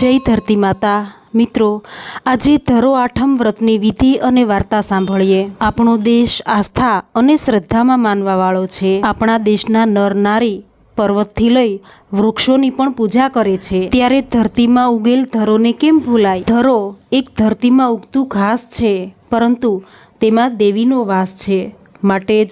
જય ધરતી માતા. મિત્રો, આજે ધરો આઠમ વ્રતની વિધિ અને વાર્તા સાંભળીએ. આપણો દેશ આસ્થા અને શ્રદ્ધામાં માનવાવાળો છે. આપણા દેશના નર નારી પર્વતથી લઈ વૃક્ષોની પણ પૂજા કરે છે. ત્યારે ધરતીમાં ઉગેલ ધરોને કેમ ભૂલાય? ધરો એક ધરતીમાં ઉગતું ઘાસ છે, પરંતુ તેમાં દેવીનો વાસ છે. માટે જ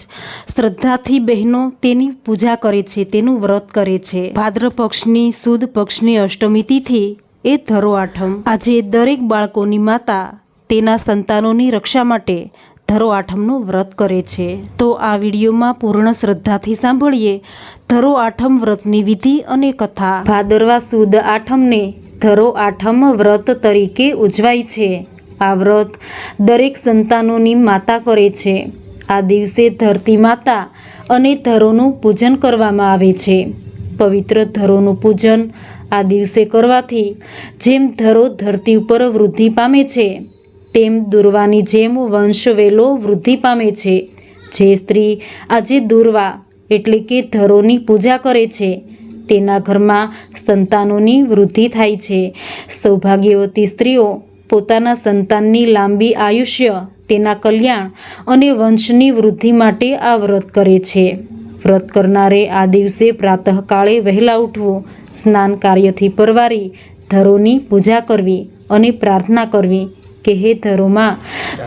શ્રદ્ધાથી બહેનો તેની પૂજા કરે છે, તેનું વ્રત કરે છે. ભાદ્ર પક્ષની, સુદ પક્ષની અષ્ટમી તિથિ એ ધરો આઠમ. આજે દરેક બાળકોની માતા તેના સંતાનોની રક્ષા માટે ધરો આઠમનું વ્રત કરે છે. તો આ વિડીયોમાં પૂર્ણ શ્રદ્ધાથી સાંભળીએ ધરો આઠમ વ્રતની વિધિ અને કથા. ભાદરવા સુદ આઠમને ધરો આઠમ વ્રત તરીકે ઉજવાય છે. આ વ્રત દરેક સંતાનોની માતા કરે છે. આ દિવસે ધરતી માતા અને ધરોનું પૂજન કરવામાં આવે છે. પવિત્ર ધરોનું પૂજન આ દિવસે કરવાથી જેમ ધરો ધરતી ઉપર વૃદ્ધિ પામે છે, તેમ દુર્વાની જેમ વંશવેલો વૃદ્ધિ પામે છે. જે સ્ત્રી આજે દુર્વા એટલે કે ધરોની પૂજા કરે છે, તેના ઘરમાં સંતાનોની વૃદ્ધિ થાય છે. સૌભાગ્યવતી સ્ત્રીઓ પોતાના સંતાનની લાંબી આયુષ્ય, તેના કલ્યાણ અને વંશની વૃદ્ધિ માટે આ વ્રત કરે છે. વ્રત કરનારે આ દિવસે પ્રાતઃકાળે વહેલા ઉઠવું, સ્નાન કાર્યથી પરવારી, ધરોની પૂજા કરવી અને પ્રાર્થના કરવી. કે હે ધરોમાં,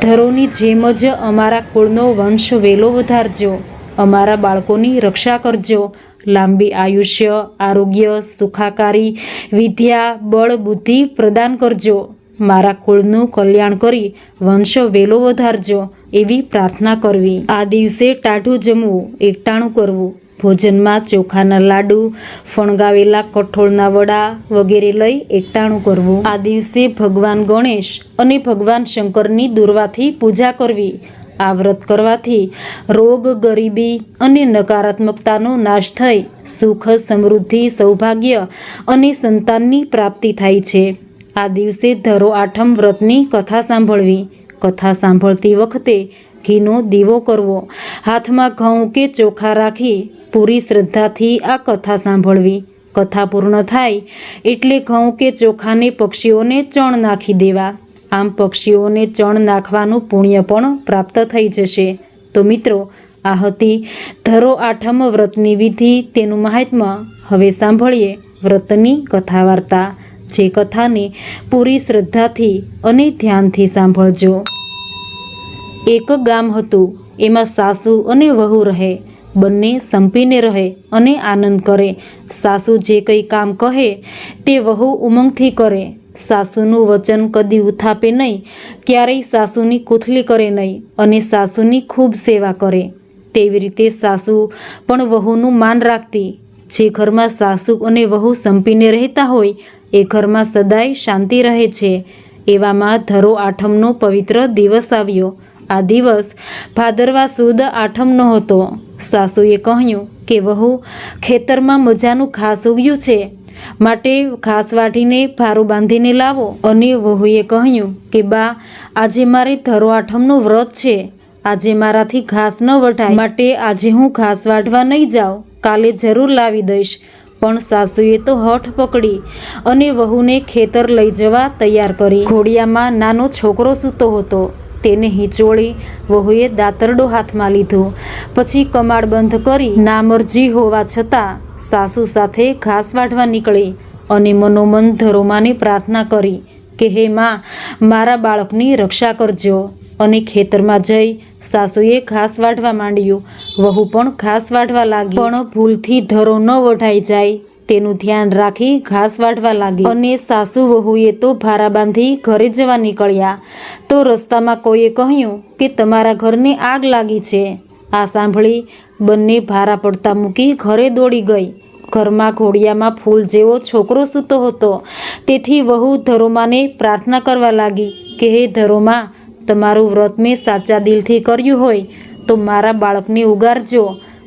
ધરોની જેમ જ અમારા કુળનો વંશ વેલો વધારજો, અમારા બાળકોની રક્ષા કરજો. લાંબી આયુષ્ય, આરોગ્ય, સુખાકારી, વિદ્યા, બળ, બુદ્ધિ પ્રદાન કરજો. મારા કુળનું કલ્યાણ કરી વંશ વેલો વધારજો. એવી પ્રાર્થના કરવી. આ દિવસે ટાઢું જમવું, એકટાણું કરવું, ભોજનમાં ચોખાના લાડુ, ફણગાવેલા કઠોળના વડા વગેરે લઈ એકટાણું કરવું. આ દિવસે ભગવાન ગણેશ અને ભગવાન શંકરની દુર્વાથી પૂજા કરવી. આ વ્રત કરવાથી રોગ, ગરીબી અને નકારાત્મકતાનો નાશ થઈ, સુખ, સમૃદ્ધિ, સૌભાગ્ય અને સંતાનની પ્રાપ્તિ થાય છે. આ દિવસે ધરો આઠમ વ્રતની કથા સાંભળવી. કથા સાંભળતી વખતે ઘીનો દીવો કરવો. હાથમાં ઘઉં કે ચોખા રાખી પૂરી શ્રદ્ધાથી આ કથા સાંભળવી. કથા પૂર્ણ થાય એટલે ઘઉં કે ચોખાને પક્ષીઓને ચણ નાખી દેવા. આમ પક્ષીઓને ચણ નાખવાનું પુણ્ય પણ પ્રાપ્ત થઈ જશે. તો મિત્રો, આ હતી ધરો આઠમ વ્રતની વિધિ. તેનું મહાત્મ્ય હવે સાંભળીએ વ્રતની કથા વાર્તા જે કથાને પૂરી શ્રદ્ધાથી અને ધ્યાનથી સાંભળજો. એક ગામ હતું, એમાં સાસુ અને વહુ રહે, બંને સંપીને રહે અને આનંદ કરે. સાસુ જે કંઈ કામ કહે, તે વહુ ઉમંગથી કરે. સાસુનું વચન કદી ઉથાપે નહીં, ક્યારેય સાસુની કૂથલી કરે નહીં અને સાસુની ખૂબ સેવા કરે. તેવી રીતે સાસુ પણ વહુનું માન રાખતી. જે ઘરમાં સાસુ અને વહુ સંપીને રહેતા હોય એ ઘરમાં સદાય શાંતિ રહે છે. એવામાં ધરો આઠમનો પવિત્ર દિવસ આવ્યો. આ દિવસ ભાદરવા સુદ આઠમનો હતો. સાસુએ કહ્યું કે, વહુ, ખેતરમાં મજાનું ઘાસ ઉગ્યું છે. માટે ઘાસ વાઢીને ભારું બાંધીને લાવો. અને વહુએ કહ્યું કે, બા, આજે મારે ધરો આઠમનું વ્રત છે. આજે મારાથી ઘાસ ન વઢાય. માટે આજે હું ઘાસ વાઢવા નહીં જાઉં. કાલે જરૂર લાવી દઈશ. પણ સાસુએ તો હઠ પકડી અને વહુને ખેતર લઈ જવા તૈયાર કરી. ઘોડિયામાં નાનો છોકરો સૂતો હતો. તેને હિંચોળી વહુએ દાતરડો હાથમાં લીધો. પછી કમાડ બંધ કરી નામરજી હોવા છતાં સાસુ સાથે ઘાસ વાઢવા નીકળી અને મનોમન ધરોમાને પ્રાર્થના કરી કે, હે માં, મારા બાળકની રક્ષા કરજો. અને ખેતરમાં જઈ સાસુએ ઘાસ વાઢવા માંડ્યું. વહુ પણ ઘાસ વાઢવા લાગી. પણ ભૂલથી ધરો ન વઢાઈ જાય, તેનું ધ્યાન રાખી ઘાસ વાઢવા લાગી. અને સાસુ વહુએ તો ભારા બાંધી ઘરે જવા નીકળ્યા. તો રસ્તામાં કોઈએ કહ્યું કે તમારા ઘરને આગ લાગી છે. આ સાંભળી બંને ભારા પડતા મૂકી ઘરે દોડી ગઈ. ઘરમાં ઘોડિયામાં ફૂલ જેવો છોકરો સૂતો હતો. તેથી વહુ ધરોમાને પ્રાર્થના કરવા લાગી કે, હે ધરોમા તમારું વ્રત મેં સાચા દિલથી કર્યું હોય તો મારા બાળકને ઉગારજો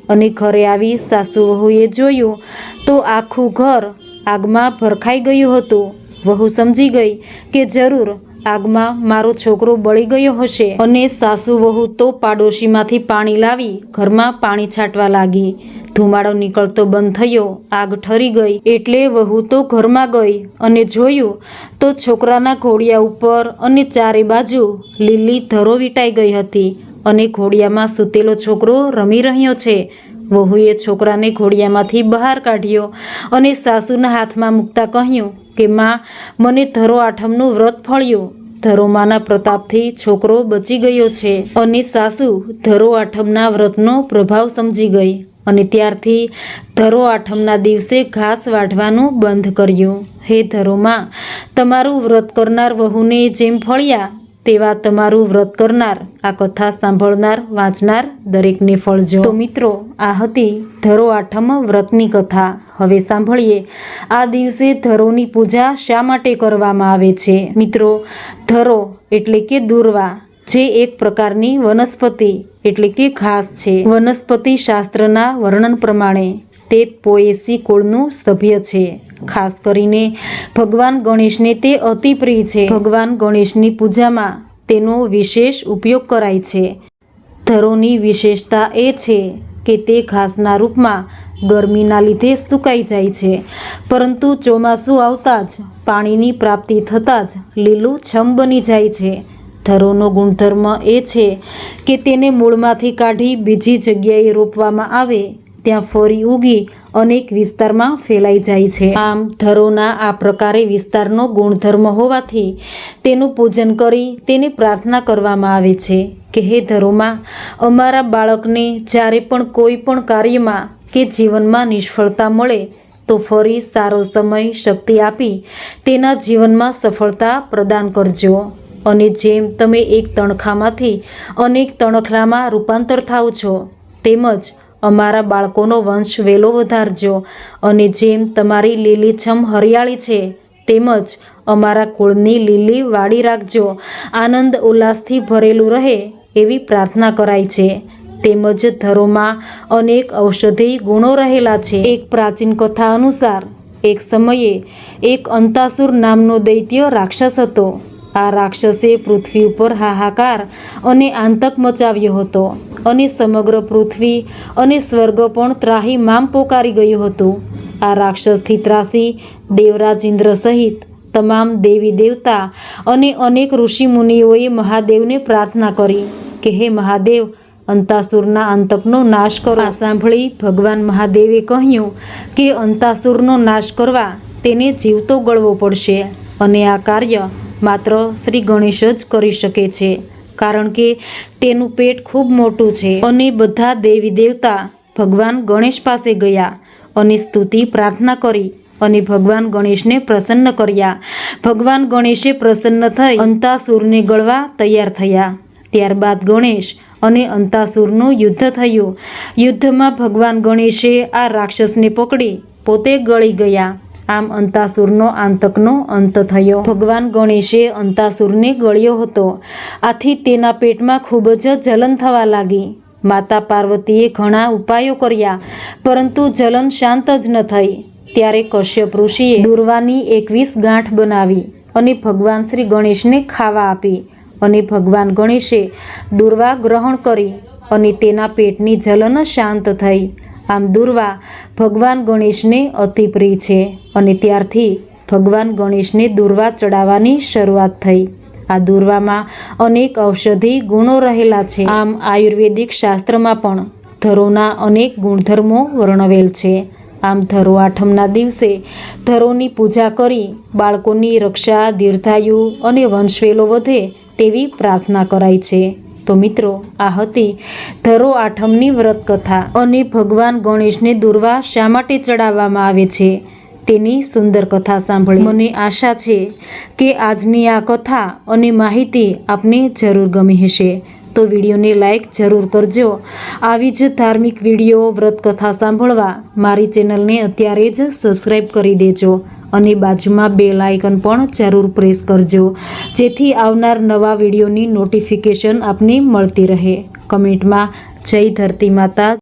અને ઘરે આવી સાસુ વહુએ જોયું તો આખું ઘર આગમાં ભરખાઈ ગયું હતું. વહુ સમજી ગઈ કે જરૂર આગમાં મારો છોકરો બળી ગયો હશે અને સાસુ વહુ તો પાડોશીમાંથી પાણી લાવી ઘરમાં પાણી છાંટવા લાગી. ધુમાડો નીકળતો બંધ થયો, આગ ઠરી ગઈ. એટલે વહુ તો ઘરમાં ગઈ અને જોયું તો છોકરાના ઘોડિયા ઉપર અને ચારે બાજુ લીલી ધરો વીટાઈ ગઈ હતી અને ઘોડિયામાં સૂતેલો છોકરો રમી રહ્યો છે. વહુએ છોકરાને ઘોડિયામાંથી બહાર કાઢ્યો અને સાસુના હાથમાં મૂકતા કહ્યું કે માં મને ધરો આઠમનું વ્રત ફળ્યું. ધરોમાના પ્રતાપથી છોકરો બચી ગયો છે. અને સાસુ, ધરો આઠમના વ્રતનો પ્રભાવ સમજી ગઈ. અને ત્યારથી ધરો આઠમના દિવસે ઘાસ વાઢવાનું બંધ કર્યું. હે ધરોમાં તમારું વ્રત કરનાર વહુને જેમ ફળ્યા તેવા તમારું વ્રત કરનાર, આ કથા સાંભળનાર, વાંચનાર દરેકને ફળજો તો મિત્રો, આ હતી ધરો આઠમ વ્રતની કથા. હવે સાંભળીએ, આ દિવસે ધરોની પૂજા શા માટે કરવામાં આવે છે? મિત્રો, ધરો એટલે કે દુર્વા, જે એક પ્રકારની વનસ્પતિ એટલે કે ઘાસ છે. વનસ્પતિ શાસ્ત્રના વર્ણન પ્રમાણે, તે પોએસી કુળનું સભ્ય છે. ખાસ કરીને ભગવાન ગણેશને તે અતિ પ્રિય છે. ભગવાન ગણેશની પૂજામાં તેનો વિશેષ ઉપયોગ કરાય છે. ધરોની વિશેષતા એ છે કે તે ઘાસના રૂપમાં ગરમીના લીધે સુકાઈ જાય છે. પરંતુ ચોમાસું આવતા જ પાણીની પ્રાપ્તિ થતાં જ લીલું છમ બની જાય છે. ધરોનો ગુણધર્મ એ છે કે તેને મૂળમાંથી કાઢી બીજી જગ્યાએ રોપવામાં આવે, ત્યાં ફરી ઉગી અનેક વિસ્તારમાં ફેલાઈ જાય છે. આમ, ધરોના આ પ્રકારે વિસ્તારનો ગુણધર્મ હોવાથી તેનું પૂજન કરી તેને પ્રાર્થના કરવામાં આવે છે કે હે ધરોમાં, અમારા બાળકને જ્યારે પણ કોઈ પણ કાર્યમાં કે જીવનમાં નિષ્ફળતા મળે, તો ફરી સારો સમય, શક્તિ આપી તેના જીવનમાં સફળતા પ્રદાન કરજો. અને જેમ તમે એક તણખામાંથી અનેક તણખલામાં રૂપાંતર થાવ છો, તેમજ અમારા બાળકોનો વંશ વેલો વધારજો અને જેમ તમારી લીલીછમ હરિયાળી છે, તેમજ અમારા કુળની લીલી વાડી રાખજો. આનંદ ઉલ્લાસથી ભરેલું રહે એવી પ્રાર્થના કરાય છે. તેમજ ધરોમાં અનેક ઔષધિ ગુણો રહેલા છે. એક પ્રાચીન કથા અનુસાર, એક સમયે એક અંતાસુર નામનો દૈત્ય રાક્ષસ હતો. આ રાક્ષસે પૃથ્વી ઉપર હાહાકાર અને આંતક મચાવ્યો હતો. અને સમગ્ર પૃથ્વી અને સ્વર્ગ પણ ત્રાહી મામ પોકારી ગયું હતું. આ રાક્ષસથી ત્રાસી દેવરાજ ઇન્દ્ર સહિત તમામ દેવી દેવતા અને અનેક ઋષિ મુનિઓએ મહાદેવને પ્રાર્થના કરી કે હે મહાદેવ, અંતાસુરના અંતકનો નાશ કરો. આ સાંભળી ભગવાન મહાદેવે કહ્યું કે અંતાસુરનો નાશ કરવા તેને જીવતો ગળવો પડશે અને આ કાર્ય માત્ર શ્રી ગણેશ જ કરી શકે છે. કારણ કે તેનું પેટ ખૂબ મોટું છે અને બધા દેવી દેવતા ભગવાન ગણેશ પાસે ગયા અને સ્તુતિ પ્રાર્થના કરી અને ભગવાન ગણેશને પ્રસન્ન કર્યા. ભગવાન ગણેશે પ્રસન્ન થઈ અંતાસુરને ગળવા તૈયાર થયા. ત્યારબાદ ગણેશ અને અંતાસુરનું યુદ્ધ થયું. યુદ્ધમાં ભગવાન ગણેશે આ રાક્ષસને પકડી પોતે ગળી ગયા. આમ અંતાસુરનો આંતકનો અંત થયો. ભગવાન ગણેશે અંતાસુરને ગળ્યો હતો. આથી તેના પેટમાં ખૂબ જ જલન થવા લાગી. માતા પાર્વતીએ ઘણા ઉપાયો કર્યા, પરંતુ જલન શાંત જ ન થઈ. ત્યારે કશ્યપ ઋષિએ દુર્વાની એકવીસ ગાંઠ બનાવી અને ભગવાન શ્રી ગણેશને ખાવા આપી. અને ભગવાન ગણેશે દુર્વા ગ્રહણ કરી અને તેના પેટની જલન શાંત થઈ. આમ દુર્વા ભગવાન ગણેશને અતિ પ્રિય છે અને ત્યારથી ભગવાન ગણેશને દુર્વા ચડાવવાની શરૂઆત થઈ. આ દુર્વામાં અનેક ઔષધિ ગુણો રહેલા છે. આમ આયુર્વેદિક શાસ્ત્રમાં પણ ધરોના અનેક ગુણધર્મો વર્ણવેલ છે. આમ ધરો આઠમના દિવસે ધરોની પૂજા કરી બાળકોની રક્ષા, દીર્ઘાયુ અને વંશવેલો વધે તેવી પ્રાર્થના કરાય છે. તો મિત્રો, આ હતી ધરો આઠમની વ્રત કથા અને ભગવાન ગણેશને દુર્વા શા માટે ચડાવવામાં આવે છે તેની સુંદર કથા સાંભળી. મને આશા છે કે આજની આ કથા અને માહિતી આપને જરૂર ગમી હશે. તો વિડીયોને લાઈક જરૂર કરજો. આવી જ ધાર્મિક વીડિયો વ્રત કથા સાંભળવા મારી ચેનલને અત્યારે જ સબસ્ક્રાઈબ કરી દેજો. અને બાજુમાં બે આઇકન પણ જરૂર પ્રેસ કરજો. જેથી આવનાર નવા વિડીયોની નોટિફિકેશન આપને મળતી રહે. કમેન્ટમાં જય ધરતી માતા